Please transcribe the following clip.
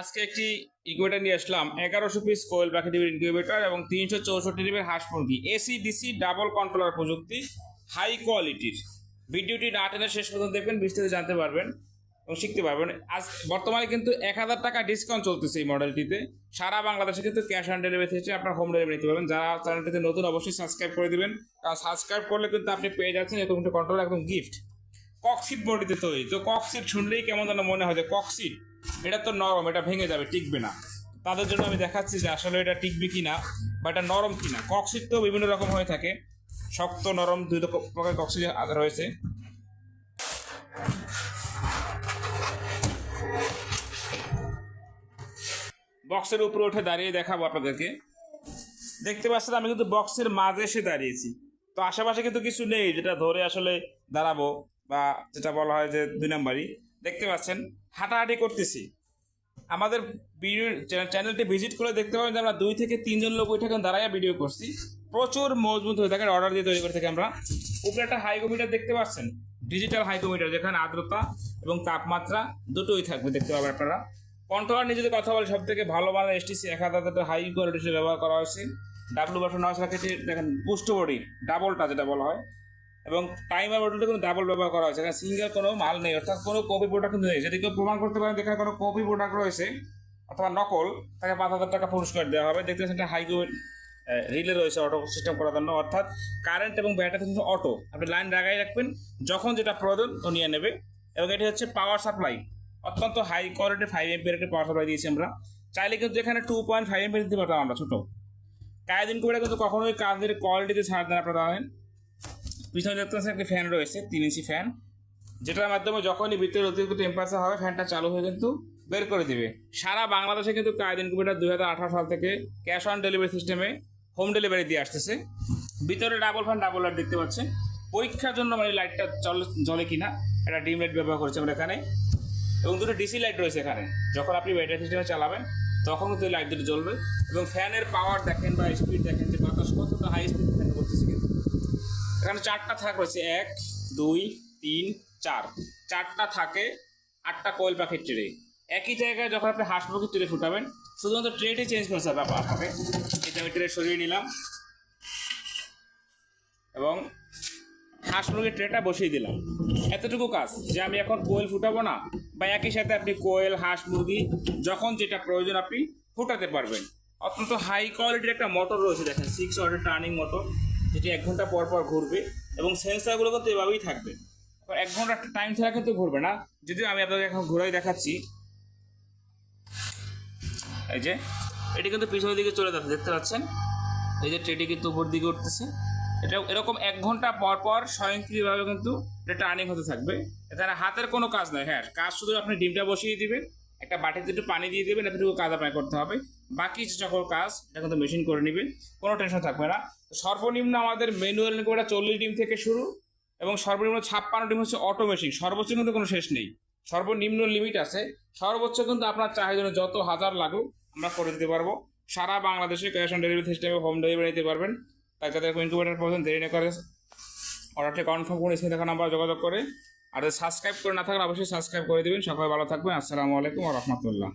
আজকে একটি ইকুয়েটার নিয়ে আসলাম। এগারোশো পিস কোয়েল পাখি ইনকিউবেটর এবং তিনশো চৌষট্টি টিভির হাঁস মুরগি। এসি ডিসি ডাবল কন্ট্রোলার প্রযুক্তি হাই কোয়ালিটির ভিডিওটি না টেনে শেষ পর্যন্ত দেখবেন, বিস্তারিত জানতে পারবেন এবং শিখতে পারবেন। আজ বর্তমানে কিন্তু এক হাজার টাকা ডিসকাউন্ট চলতেছে এই মডেলটিতে সারা বাংলাদেশে কিন্তু ক্যাশ অন ডেলিভারি থেকে আপনার হোম ডেলিভারি নিতে পারবেন। যারা চ্যানেলটিতে নতুন, অবশ্যই সাবস্ক্রাইব করে দিবেন। কারণ সাবস্ক্রাইব করলে কিন্তু আপনি পেয়ে যাচ্ছেন এরকম কন্ট্রোল একদম গিফট ককসিট বডিতে তৈরি। তো ককসিট শুনলেই কেমন যেন মনে হয় যে ককসিট এটা তো নরম, এটা ভেঙে যাবে, টিকবে না। তাদের জন্য আমি দেখাচ্ছি যে আসলে এটা টিকবে কি না বা এটা নরম কি না ককসিট তো বিভিন্ন রকম হয়ে থাকে। শক্ত, নরম, দুই প্রকার ককসিট রয়েছে। বক্সের উপরে উঠে দাঁড়িয়ে দেখাবো আপনাদেরকে। দেখতে পাচ্ছেন, আমি কিন্তু বক্সের মাঝে এসে দাঁড়িয়েছি। তো আশেপাশে কিন্তু কিছু নেই, যেটা ধরে আসলে দাঁড়াবো, বা যেটা বলা হয় যে দুই নাম্বারই। দেখতে পাচ্ছেন, হাঁটাহাঁটি করতেছি। আমাদের চ্যানেলটি ভিজিট করে দেখতে পাবেন যে আমরা দুই থেকে তিনজন লোক ওইটাকে দাঁড়াইয়া ভিডিও করছি। প্রচুর মজবুত হয়ে থাকে অর্ডার দিয়ে তৈরি করে থাকি আমরা। উপরে একটা হাইকোমিটার দেখতে পাচ্ছেন ডিজিটাল হাইকোমিটার যেখানে আর্দ্রতা এবং তাপমাত্রা দুটোই থাকবে, দেখতে পাবেন আপনারা। কন্ট্রোলার নিয়ে যদি কথা বলে সব থেকে ভালো মানের এসটিসি এক হাজার হাই কোয়ালিটি ব্যবহার করা হয়েছে। ডাব্লু বাটন নয় রাখেছে দেখেন পুষ্ট বডি ডাবলটা যেটা বলা হয়। এবং টাইমার বটনটা কিন্তু ডাবল ব্যবহার করা হয়েছে। এখানে সিঙ্গেল কোনো মাল নেই, অর্থাৎ কোনো কপি প্রোডাক্ট কিন্তু নেই। যদি কেউ প্রমাণ করতে পারেন যেখানে কোনো কপি প্রোডাক্ট রয়েছে, অথবা নকল, তাকে পাঁচ হাজার টাকা পুরস্কার দেওয়া হবে। দেখতে পাচ্ছেন হাইকোয়েট রিলে রয়েছে অটো সিস্টেম করার জন্য। অর্থাৎ কারেন্ট এবং ব্যাটারি কিন্তু অটো আপনি লাইন লাগাই রাখবেন, যখন যেটা প্রয়োজন, ও নিয়ে নেবে। এবং এটি হচ্ছে পাওয়ার সাপ্লাই অত্যন্ত হাই কোয়ালিটি ফাইভ এমপিয়ার একটি পাওয়ার সাপ্লাই দিয়েছি আমরা। চাইলে কিন্তু এখানে টু পয়েন্ট ফাইভ এমপি দিতে পারতাম আমরা, ছোটো। কায়দিন করে কিন্তু কখনোই কাজের কোয়ালিটিতে ছাড় দেন আপনারা জানেন পিছনে দেখতে পাচ্ছেন একটি ফ্যান রয়েছে, তিন ইঞ্চি ফ্যান যেটার মাধ্যমে যখনই ভিতরে অতিরিক্ত টেম্পারেচার হবে ফ্যানটা চালু হয়ে কিন্তু বের করে দিবে। সারা বাংলাদেশে কিন্তু কায়দিন কুপিটা দুই হাজার আঠারো সাল থেকে ক্যাশ অন ডেলিভারি সিস্টেমে হোম ডেলিভারি দিয়ে আসতেছে। ভিতরে ডাবল ফ্যান ডাবল লাইট দেখতে পাচ্ছেন। পরীক্ষার জন্য মানে লাইটটা চলে জলে কিনা একটা ডিম লাইট ব্যবহার করছি আমরা এখানে। এবং দুটো ডিসি লাইট রয়েছে এখানে। যখন আপনি ব্যাটারি সিস্টেমে চালাবেন, তখন কিন্তু লাইট দুটো জ্বলবে। এবং ফ্যানের পাওয়ার দেখেন বা স্পিড দেখেন যে বাতাস কতটা হাই স্পিড এখানে চারটা থাক রয়েছে, এক, দুই, তিন, চার। চারটা থাকে আটটা কোয়েল পাখির ট্রে একই জায়গায় যখন আপনি হাঁস মুরগির ট্রে ফুটাবেন, শুধুমাত্র ট্রেটি চেঞ্জ করতে হবে আপনার আপনাকে এটা আমি ট্রে সরিয়ে নিলাম। এবং হাঁস মুরগির ট্রেটা বসিয়ে দিলাম। এতটুকু কাজ যে আমি এখন কোয়েল ফুটাবো না, বা একই সাথে আপনি কোয়েল, হাঁস মুরগি যখন যেটা প্রয়োজন আপনি ফুটাতে পারবেন। অত্যন্ত হাই কোয়ালিটির একটা মোটর রয়েছে, দেখেন সিক্স অর্ডার টার্নিং মোটর যেটি এক ঘণ্টা পর পর ঘুরবে এবং সেন্সারগুলো কিন্তু এভাবেই থাকবে। এক ঘণ্টা টাইম ছাড়া কিন্তু ঘুরবে না। যদিও আমি আপনাকে এখন ঘুরাই দেখাচ্ছি। এই যে, এটি কিন্তু পিছনের দিকে চলে যাচ্ছে, দেখতে পাচ্ছেন? এই যে ট্রেটি কিন্তু উপর দিকে উঠতেছে। এটা এরকম এক ঘণ্টা পর পর স্বয়ংক্রিয়ভাবে কিন্তু এটা টার্নিং হতে থাকবে। এখানে হাতের কোনো কাজ নয় হ্যাঁ। কাজ শুধু আপনি ডিমটা বসিয়ে দিবেন, একটা বাটিতে একটু পানি দিয়ে দেবেন, এতটুকু কাজ আপনাকে করতে হবে। বাকি যে সকল কাজ, এটা কিন্তু মেশিন করে নেবেন। কোনো টেনশন থাকবে না। সর্বনিম্ন আমাদের ম্যানুয়াল কোটা চল্লিশ ডিম থেকে শুরু, এবং সর্বনিম্ন ছাপ্পান্ন ডিম হচ্ছে অটো মেশিন সর্বোচ্চ কিন্তু কোনো শেষ নেই। সর্বনিম্ন লিমিট আছে। সর্বোচ্চ কিন্তু আপনার চাহিদা যত হাজার লাগুক, আমরা করে দিতে পারব। সারা বাংলাদেশে ক্যাশ অন ডেলিভারি সিস্টেমে হোম ডেলিভারি নিতে পারবেন। তাই যাদের ইনকিউবেটার প্রয়োজন দেরি না করে অর্ডারটি কনফার্ম করে স্ক্রিনে দেখা নাম্বার যোগাযোগ করে। আর সাবস্ক্রাইব করে না থাকলে অবশ্যই সাবস্ক্রাইব করে দেবেন। সবাই ভালো থাকবেন। আসসালামু আলাইকুম রহমতুল্লাহ।